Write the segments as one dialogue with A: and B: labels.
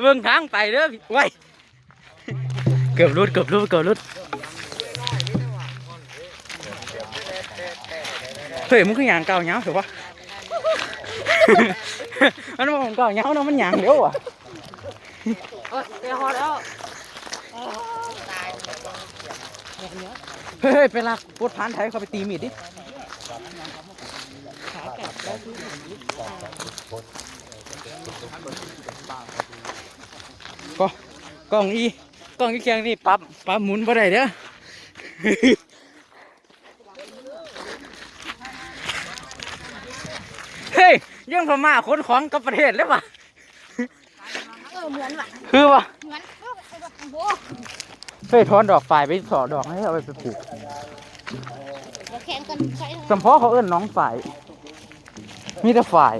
A: เบิ่งทางไปเด้อพี่ไว้ยเกือบรุดเกือบรุดเกือบรุดเฮ้ยมึงคือหยางเก่าเหงาเถอะวะมันบอกของเก่าเหงาเนาะมันหยางเดี๋ยวอะ
B: เออเดี๋ยวฮอดแล้ว
A: เฮ้ยเป็นลักปวดพานไทยเขาไปตีมีดดิก็กล้องอีกล้องอีเคียงนี่ปรับปรับหมุนบ่ได้เด้อเฮ้ยยังพม่าขนของกับประเทศเลยป่ะ
B: เออเหมือนว่ะ
A: คือป่ะ
B: เหมือนเออไอ้แบบโอ้โห
A: เฮ้ยทอนดอกฝ่ายไปสอดอกให้เอาไปปลูก
B: เดี๋ยวแข่งกันใช้
A: สมพอเขาเอิ้นน้องฝ่าย มีแต่ฝ่าย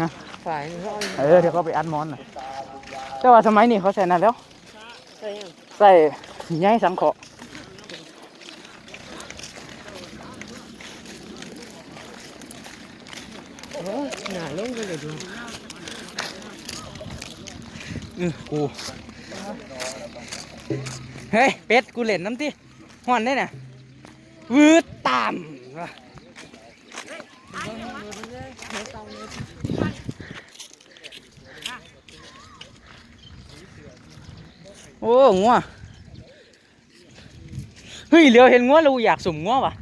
A: ฮะ
B: ฝ่าย
A: เออเดี๋ยวเขาไปอัดมอนน่ะแต่ว่าสมัยนี้เขาใส่นั่นแล้ว
B: ใช่
A: ใส่ใยสังเคราะห์
B: หนาเล่นไปเลยดู
A: อือกู เฮ้ย เป็ด กูเล่นน้ำที่ห่อนได้น่ะวืดตามว่ะโอ้งัวเฮ้ยเหลียวเห็นงัวเราอยากสุ่มงัวปะ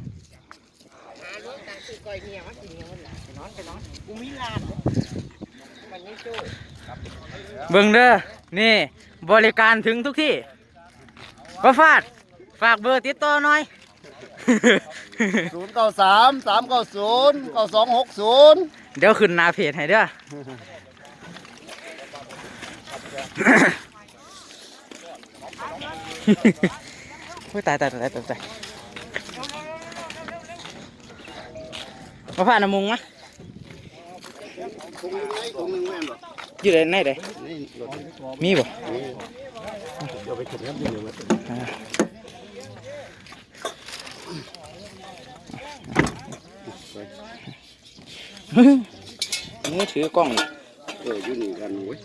A: เบิ่งเด้อ นี่ บริการถึงทุกที่ ก็ฟาดฝากเบอร์ติดต่อหน่อย
C: ศูนย์เก้าสามสามเก้าศูนย์เก้าสองหกศูนย์
A: เดี๋ยวขึ้นหน้าเพจให้เด้อ โอ้ยตายตายตายตายตายมาผ่านน้ำมุงมะ
C: คงไงคงหนึ่งแม่นบ่
A: อยู่ในไหนเด้
C: นี่รถ
A: มีบ่
C: มา
A: มือถือกล้อง
C: เอออยู่นี่กันเว้ย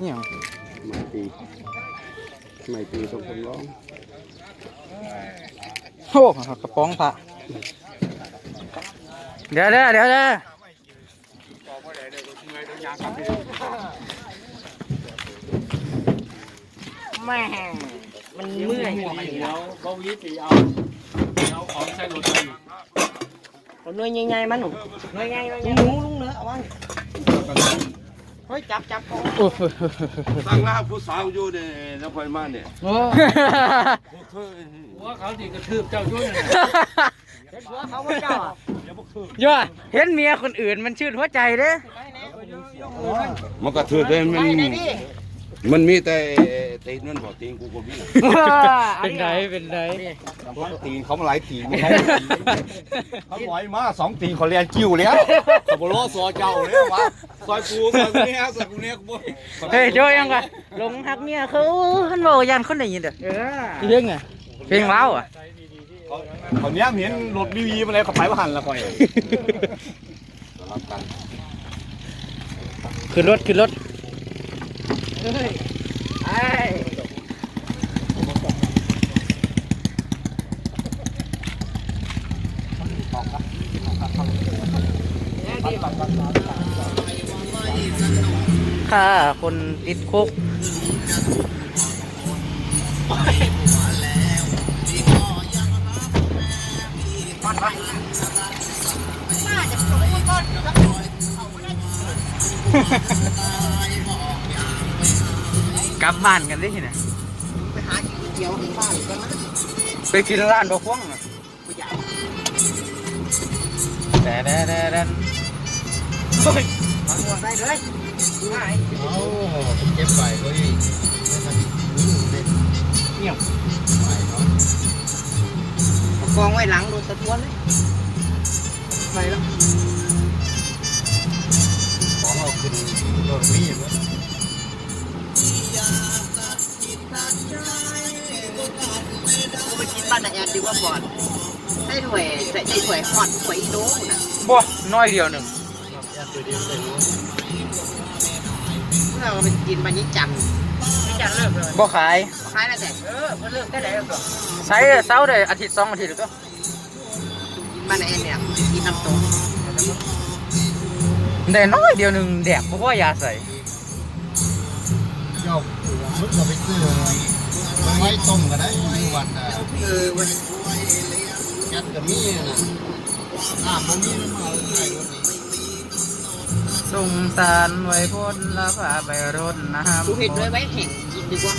A: นี่หยัง
C: ไม่ตีไม่ตีต้องคนร้อง
A: โอ้กระป๋องพระเดี๋ยวเด้อเดี๋ยวเด้อ
B: แม่มันเมื่อย
D: เขาวิธีเอาเอาของใส่รถไป
B: เอาหน่วยใหญ่ๆมันหนูหน่วยใหญ่ๆหนูลุงเนื้อเอาไว้เฮ้ยจับจับเอา
A: โอ้โห
C: ตั้งหน้าผู้สาวอยู่ในนครมาเนี่ย
D: โอ้หัวเขาดีกระทืบเจ้ายุ่น
B: เด็กหัวเขาไม่เจ้าอะ
A: ย่าเห็นเมียคนอื่นมันชื่นหัวใจเด้
C: มันก็ถือได้มัน
B: ไปไหนดิ
C: มันมีแต่ตีนนั่นบ่ตีนกูก็มี
A: เป็นไรเป็นไร
C: ตีนเขามาหลายตีนเขาปล่อยมาสองตีนเขาเรียนกิ้วแล้วเขาบโลซอเจ้าแล้ววะซอยกูซอยกูเนี่ยซอยกูเนี่ยกู
A: เฮ้ยโจยังกะหลงหักเมียเขาหันบอกยันคนได้ยินเด้อ
B: เออ
A: เพลงไงเพลงเล้าอะ
C: เขาเนี้ยเห็นรถวีวีมาเลยเขาไปว่าหันละคอย
A: ขึ้นรถขึ้นรถ
B: ไอ้
A: ค่าคนติดคุกกลั กับบ้านกันได้ที่ไหน
B: ไปหาเกี่ยวที่บ้านกันนะ
A: ไปกินร้านบะพวงน่ะแต่แต่แต่แต่เฮ้ย
B: มาหัวได้เลยง่าย
C: เก็บไปก็ยิ่ง
B: เอากองไว้หลังโดนตะทวนเลยไปแล้ว
C: ของเราขึ้นรถวีมั้ย
B: ยันดีว่าบอดใส่ถ้วยใส่ถ้วยฮอตถ้วยอีโน่น่ะ
A: บ่น้อยเดียวหนึ่ง
B: เราไปกินมันนี้จันจันเลิกเลย
A: บ่ขาย
B: ขายแล้วแต่เออมันเลิกได้แล้วก็
A: ใช้เสาร์ได้อาทิตย์สองอาทิตย์แล้วก็
B: กินมันไอ้เนี่ยกินน้ำตก
A: ได้น้อยเดียวหนึ่งแดกบ่พอยาใส่
C: เจ้ามึงเราไปซื้อ ไว้ต้มก็ได้วันนะ
B: เออวัน
C: ยัดกับมีนะน้ำมันมีน้ำมันอะไรถนี้
A: สงสารไว้พ้นแล้วพาไปรดน้ำ
B: ดูเห็ดด้วยไว้แห่งกินดีกว่า